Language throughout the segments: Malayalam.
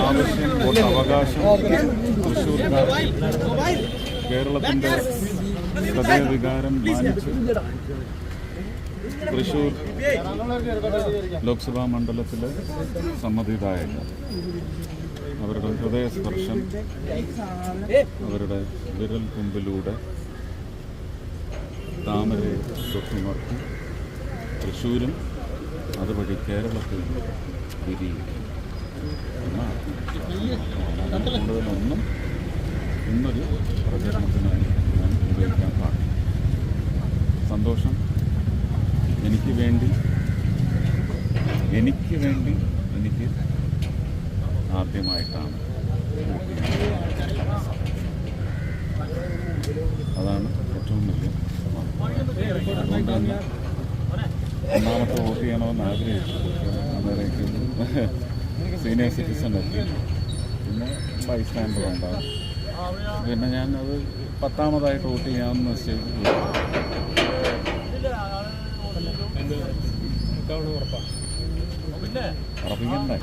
ആവശ്യം അവകാശം തൃശ്ശൂർക്കാർ കേരളത്തിന്റെ ഹൃദയവികാരം മാനിച്ച് തൃശൂർ ലോക്സഭാ മണ്ഡലത്തിലെ സമ്മതിദായകർ അവരുടെ ഹൃദയസ്പർശം അവരുടെ വിരൽ കുമ്പിലൂടെ താമരയെ തൊട്ടുമർത്തി തൃശ്ശൂരും അതുവഴി കേരളത്തിലും വിരിയിക്കും കൂടുതലൊന്നും ഇന്നൊരു പ്രചരണത്തിനായി സന്തോഷം. എനിക്ക് വേണ്ടി എനിക്ക് വേണ്ടി എനിക്ക് ആദ്യമായിട്ടാണ് അതാണ് ഏറ്റവും വലിയ. അതുകൊണ്ട് തന്നെ ഒന്നാമത്തെ വോട്ട് ചെയ്യണമെന്ന് ആഗ്രഹിച്ചു അന്നേരേക്ക് സീനിയർ സിറ്റിസൺ എത്തി പിന്നെ ബൈ സ്റ്റാൻഡ് ഉണ്ടാകും പിന്നെ ഞാനത് പത്താമതായിട്ട് വോട്ട് ചെയ്യാമെന്ന് നിശ്ചയിച്ചു ഉറപ്പിക്കണ്ടേ?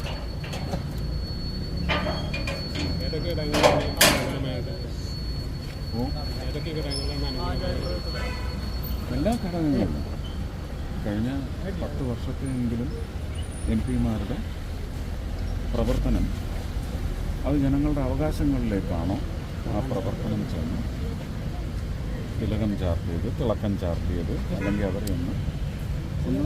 എല്ലാ ഘടകങ്ങളും. കഴിഞ്ഞ പത്ത് വർഷത്തെയെങ്കിലും എം പിമാരുടെ പ്രവർത്തനം അത് ജനങ്ങളുടെ അവകാശങ്ങളിലേക്കാണോ ആ പ്രവർത്തനം ചെന്ന് തിലകം ചാർത്തിയത് തിളക്കം ചാർത്തിയത് അല്ലെങ്കിൽ അവരെ ഒന്ന് ഒന്ന്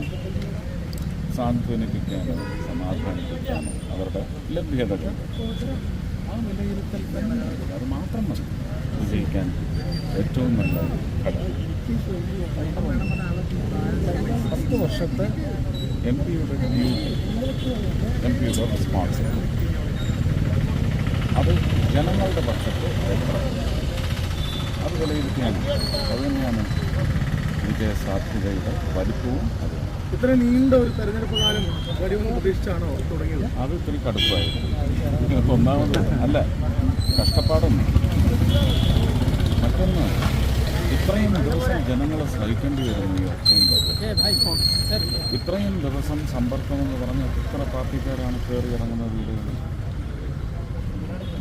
സാന്ത്വനിപ്പിക്കാനും സമാധാനിപ്പിക്കാനും അവരുടെ ലഭ്യതകൾ. ആ വിലയിരുത്തൽ തന്നെ അത് മാത്രം മതി. വിജയിക്കാൻ ഏറ്റവും നല്ല ഘടകം. പത്ത് വർഷത്തെ എം പിയുടെ ഡ്യൂട്ടി. എം പിയുടെ റെസ്പോൺസിബിലിറ്റി അത് ജനങ്ങളുടെ പക്ഷത്ത് അത് വിലയിരുത്തിയാണ് അത് തന്നെയാണ് വിജയ സാധ്യതയുടെ വലിപ്പവും അത്. ഇത്ര നീണ്ട ഒരു തെരഞ്ഞെടുപ്പ് കാലം വരുമെന്ന് പ്രതീക്ഷിച്ചാണോ തുടങ്ങിയത്? അത് ഇത്തിരി കടുപ്പായിരുന്നു ഒന്നാമത് അല്ല കഷ്ടപ്പാടൊന്നും. മറ്റൊന്ന് ഇത്രയും ദിവസം ജനങ്ങളെ സഹിക്കേണ്ടി വരുന്നു ഈ ബജറ്റ്. ഇത്രയും ദിവസം സമ്പർക്കമെന്ന് പറഞ്ഞ എത്ര പാർട്ടിക്കാരാണ് കയറി ഇറങ്ങുന്ന വീടുകളിൽ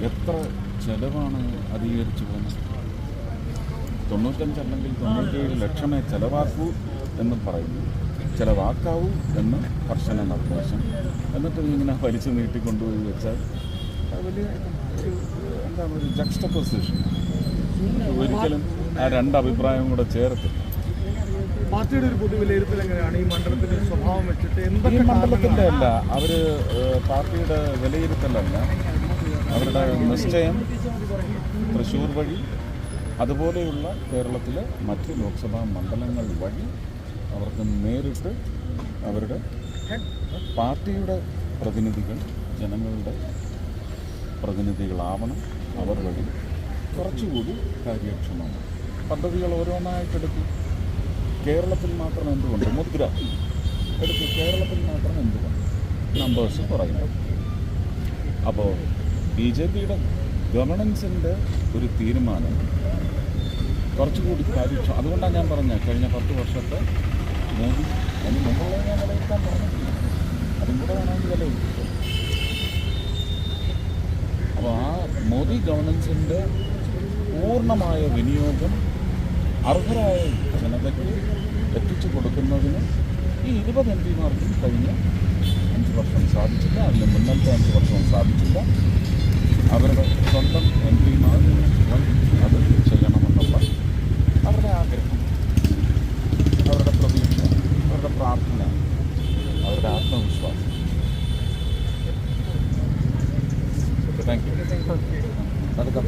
എത്ര ചെലവാണ് അധികരിച്ചു പോകുന്നത്? തൊണ്ണൂറ്റഞ്ചല്ലെങ്കിൽ തൊണ്ണൂറ്റേഴ് ലക്ഷമേ ചെലവാക്കൂ എന്ന് പറയുന്നു. ചിലവാക്കാവൂ എന്ന് കർശന നിർദ്ദേശം. എന്നിട്ട് ഇങ്ങനെ വലിച്ചു നീട്ടിക്കൊണ്ടുപോയി വെച്ചാൽ വലിയ ഒരു എന്താണ് ഒരു ജക്സ്റ്റപ്പൊസിഷൻ ഒരിക്കലും ആ രണ്ട് അഭിപ്രായം കൂടെ ചേർത്ത് പാർട്ടിയുടെ ഒരു പൊതു വിലയിരുത്തൽ എങ്ങനെയാണ്? ഈ മണ്ഡലത്തിന്റെ സ്വഭാവം വെച്ചിട്ട് എന്തൊക്കെ മണ്ഡലത്തിന്റെ അല്ല അവർ പാർട്ടിയുടെ വിലയിരുത്തലല്ല. അവരുടെ നിശ്ചയം തൃശ്ശൂർ വഴി അതുപോലെയുള്ള കേരളത്തിലെ മറ്റ് ലോക്സഭാ മണ്ഡലങ്ങൾ വഴി അവർക്ക് നേരിട്ട് അവരുടെ പാർട്ടിയുടെ പ്രതിനിധികൾ ജനങ്ങളുടെ പ്രതിനിധികളാവണം അവർ വഴി കുറച്ചുകൂടി കാര്യക്ഷമമാണ് പദ്ധതികൾ ഓരോന്നായിട്ടെടുത്തു കേരളത്തിൽ മാത്രം എന്തുകൊണ്ട്? മുദ്ര എടുത്തു കേരളത്തിൽ മാത്രം എന്തുകൊണ്ട്? നമ്പേഴ്സ് കുറയുന്നു അപ്പോൾ ബി ജെ പിയുടെ ഗവർണൻസിന്റെ ഒരു തീരുമാനം കുറച്ചുകൂടി കാര്യക്ഷമ അതുകൊണ്ടാണ് ഞാൻ പറഞ്ഞത് കഴിഞ്ഞ പത്ത് വർഷത്തെ മോദി അതിന് മുമ്പുള്ള ഞാൻ വിലയിരുത്താൻ പറഞ്ഞത് അതും കൂടെ വേണമെങ്കിൽ വിലയിരുത്തും അപ്പോൾ ആ മോദി ഗവർണൻസിന്റെ പൂർണമായ വിനിയോഗം അർഹരായ ജനതയ്ക്ക് എത്തിച്ചു കൊടുക്കുന്നതിന് ഈ ഇരുപത് എം പിമാർക്കും കഴിഞ്ഞ അഞ്ച് വർഷം സാധിച്ചില്ല അതിന് മുന്നത്തെ അഞ്ച് വർഷവും സാധിച്ചില്ല. അവരുടെ സ്വന്തം എം പിമാർ അത് ആർക്കുന്ന അവരുടെ ആത്മവിശ്വാസം താങ്ക് യു അതൊക്കെ